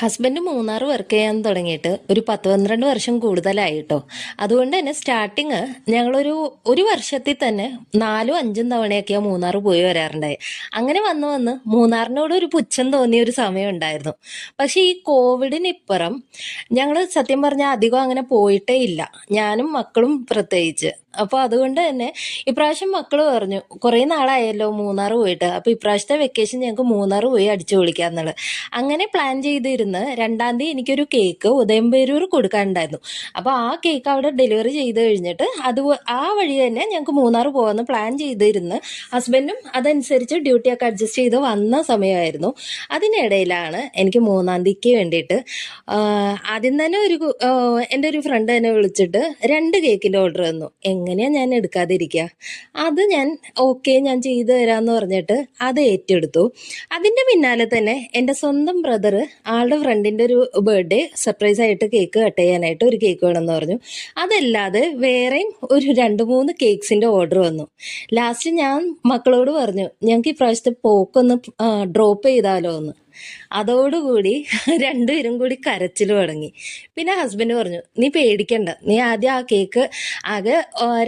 Husband Munnar work ചെയ്യാൻ തുടങ്ങിയിട്ട് ഒരു പത്ത് പന്ത്രണ്ട് വർഷം കൂടുതലായിട്ടോ. അതുകൊണ്ട് തന്നെ സ്റ്റാർട്ടിങ് ഞങ്ങളൊരു ഒരു വർഷത്തിൽ തന്നെ നാലും അഞ്ചും തവണയൊക്കെ മൂന്നാർ പോയി വരാറുണ്ടായി. അങ്ങനെ വന്ന് വന്ന് മൂന്നാറിനോട് ഒരു പുച്ഛം തോന്നിയ ഒരു സമയം ഉണ്ടായിരുന്നു. പക്ഷേ ഈ കോവിഡിനിപ്പുറം ഞങ്ങൾ സത്യം പറഞ്ഞാൽ അധികം അങ്ങനെ പോയിട്ടേ ഇല്ല. ഞാനും മക്കളും പ്രത്യേകിച്ച്. അപ്പോൾ അതുകൊണ്ട് തന്നെ ഇപ്രാവശ്യം മക്കൾ പറഞ്ഞു കുറേ നാളായല്ലോ മൂന്നാർ പോയിട്ട്. അപ്പോൾ ഇപ്രാവശ്യത്തെ വെക്കേഷൻ ഞങ്ങൾക്ക് മൂന്നാർ പോയി അടിച്ചു പൊളിക്കാന്നുള്ളത്. അങ്ങനെ പ്ലാൻ ചെയ്തിരുന്ന്. രണ്ടാം തീയതി എനിക്കൊരു കേക്ക് ഉദയംപേരൂർ കൊടുക്കാനുണ്ടായിരുന്നു. അപ്പോൾ ആ കേക്ക് അവിടെ ഡെലിവറി ചെയ്ത് കഴിഞ്ഞിട്ട് അത് ആ വഴി തന്നെ ഞങ്ങൾക്ക് മൂന്നാർ പോകാമെന്ന് പ്ലാൻ ചെയ്തിരുന്നു ഹസ്ബൻഡും അതനുസരിച്ച് ഡ്യൂട്ടിയൊക്കെ അഡ്ജസ്റ്റ് ചെയ്ത് വന്ന സമയമായിരുന്നു. അതിനിടയിലാണ് എനിക്ക് മൂന്നാം തീയതിക്ക് വേണ്ടിയിട്ട് ആദ്യം തന്നെ ഒരു എന്റെ ഒരു ഫ്രണ്ട് തന്നെ വിളിച്ചിട്ട് രണ്ട് കേക്കിന്റെ ഓർഡർ തന്നു. എങ്ങനെയാണ് ഞാൻ എടുക്കാതിരിക്കുക അത് ഞാൻ ഓക്കെ ഞാൻ ചെയ്തു തരാമെന്ന് പറഞ്ഞിട്ട് അത് ഏറ്റെടുത്തു. അതിന്റെ പിന്നാലെ തന്നെ എന്റെ സ്വന്തം ബ്രദർ ആളുടെ ഫ്രണ്ടിന്റെ ഒരു ബർത്ത്ഡേ സർപ്രൈസ് ആയിട്ട് കേക്ക് കട്ട് ചെയ്യാനായിട്ട് ഒരു കേക്ക് വേണമെന്ന് പറഞ്ഞു. അതല്ലാതെ വേറെയും ഒരു രണ്ട് മൂന്ന് കേക്ക്സിന്റെ ഓർഡർ വന്നു. ലാസ്റ്റ് ഞാൻ മക്കളോട് പറഞ്ഞു ഞങ്ങൾക്ക് ഇപ്രാവശ്യത്തെ പോക്കൊന്ന് ഡ്രോപ്പ് ചെയ്താലോ എന്ന് അതോടുകൂടി രണ്ടുപേരും കൂടി കരച്ചിൽ തുടങ്ങി. പിന്നെ ഹസ്ബൻഡ് പറഞ്ഞു നീ പേടിക്കണ്ട. നീ ആദ്യം ആ കേക്ക് ആകെ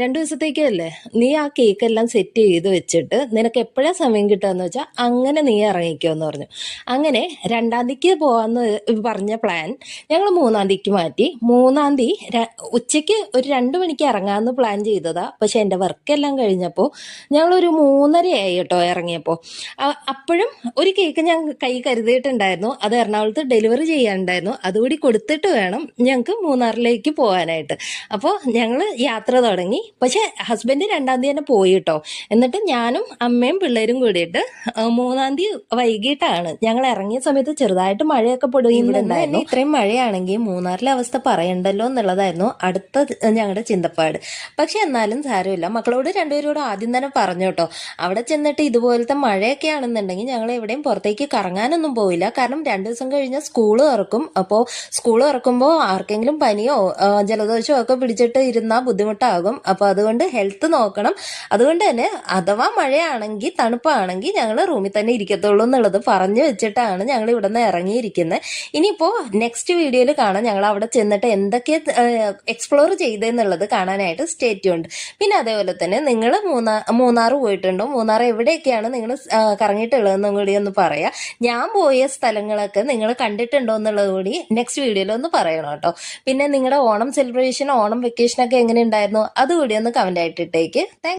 രണ്ടു ദിവസത്തേക്കല്ലേ നീ ആ കേക്ക് എല്ലാം സെറ്റ് ചെയ്ത് വെച്ചിട്ട് നിനക്ക് എപ്പോഴാ സമയം കിട്ടുകയെന്ന് വെച്ചാൽ അങ്ങനെ നീ ഇറങ്ങിക്കോ എന്ന് പറഞ്ഞു. അങ്ങനെ രണ്ടാം തീയതിക്ക് പോകാമെന്ന് പറഞ്ഞ പ്ലാൻ ഞങ്ങൾ മൂന്നാം തീയതിക്ക് മാറ്റി. മൂന്നാം തീയതി ഉച്ചയ്ക്ക് ഒരു രണ്ട് മണിക്ക് ഇറങ്ങാമെന്ന് പ്ലാൻ ചെയ്തതാ. പക്ഷെ എന്റെ വർക്കെല്ലാം കഴിഞ്ഞപ്പോൾ ഞങ്ങളൊരു മൂന്നരയായി കേട്ടോ ഇറങ്ങിയപ്പോൾ അപ്പോഴും ഒരു കേക്ക് ഞാൻ കൈ കരുതിയിട്ടുണ്ടായിരുന്നു അത് എറണാകുളത്ത് ഡെലിവറി ചെയ്യാനുണ്ടായിരുന്നു. അതുകൂടി കൊടുത്തിട്ട് വേണം ഞങ്ങൾക്ക് മൂന്നാറിലേക്ക് പോകാനായിട്ട്. അപ്പോൾ ഞങ്ങൾ യാത്ര തുടങ്ങി. പക്ഷേ ഹസ്ബൻഡ് രണ്ടാം തീയതി തന്നെ പോയി കേട്ടോ എന്നിട്ട് ഞാനും അമ്മയും പിള്ളേരും കൂടിയിട്ട് മൂന്നാം തീയതി വൈകിട്ടാണ്. ഞങ്ങൾ ഇറങ്ങിയ സമയത്ത് ചെറുതായിട്ട് മഴയൊക്കെ പൊടുന്നുണ്ടായിരുന്നു ഇത്രയും മഴയാണെങ്കിൽ മൂന്നാറിലെ അവസ്ഥ പറയണ്ടല്ലോ എന്നുള്ളതായിരുന്നു അടുത്ത ഞങ്ങളുടെ ചിന്തപ്പാട്. പക്ഷെ എന്നാലും സാരമില്ല. മക്കളോട് രണ്ടുപേരോട് ആദ്യം തന്നെ പറഞ്ഞു കേട്ടോ അവിടെ ചെന്നിട്ട് ഇതുപോലത്തെ മഴയൊക്കെ ആണെന്നുണ്ടെങ്കിൽ ഞങ്ങൾ എവിടെയും പുറത്തേക്ക് കറങ്ങാനൊന്നും പോയില്ല. കാരണം രണ്ടു ദിവസം കഴിഞ്ഞാൽ സ്കൂൾ തുറക്കും. അപ്പോൾ സ്കൂൾ തുറക്കുമ്പോൾ ആർക്കെങ്കിലും പനിയോ ജലദോഷമോ ഒക്കെ പിടിച്ചിട്ട് ഇരുന്നാൽ ബുദ്ധിമുട്ടാകും. അപ്പോൾ അതുകൊണ്ട് ഹെൽത്ത് നോക്കണം. അതുകൊണ്ട് തന്നെ അഥവാ മഴയാണെങ്കിൽ തണുപ്പാണെങ്കിൽ ഞങ്ങൾ റൂമിൽ തന്നെ ഇരിക്കത്തുള്ളൂ എന്നുള്ളത് പറഞ്ഞു വെച്ചിട്ടാണ് ഞങ്ങൾ ഇവിടെ നിന്ന് ഇറങ്ങിയിരിക്കുന്നത് ഇനിയിപ്പോൾ നെക്സ്റ്റ് വീഡിയോയിൽ കാണാം. ഞങ്ങൾ അവിടെ ചെന്നിട്ട് എന്തൊക്കെ എക്സ്പ്ലോർ ചെയ്തെന്നുള്ളത് കാണാനായിട്ട് സ്റ്റേറ്റ് ഉണ്ട് പിന്നെ അതേപോലെ തന്നെ നിങ്ങൾ മൂന്നാർ മൂന്നാർ പോയിട്ടുണ്ടോ? മൂന്നാർ എവിടെയൊക്കെയാണ് നിങ്ങൾ കറങ്ങിയിട്ടുള്ളതെന്നും കൂടി ഒന്ന് പറയാം. ഞാൻ പോയ സ്ഥലങ്ങളൊക്കെ നിങ്ങൾ കണ്ടിട്ടുണ്ടോ എന്നുള്ളത് കൂടി നെക്സ്റ്റ് വീഡിയോയിൽ ഒന്ന് പറയണം കേട്ടോ. പിന്നെ നിങ്ങളുടെ ഓണം സെലിബ്രേഷൻ ഓണം വെക്കേഷൻ ഒക്കെ എങ്ങനെ ഉണ്ടായിരുന്നു? അതുകൂടി ഒന്ന് കമന്റ് ആയിട്ട് ഇട്ടേക്ക്. താങ്ക്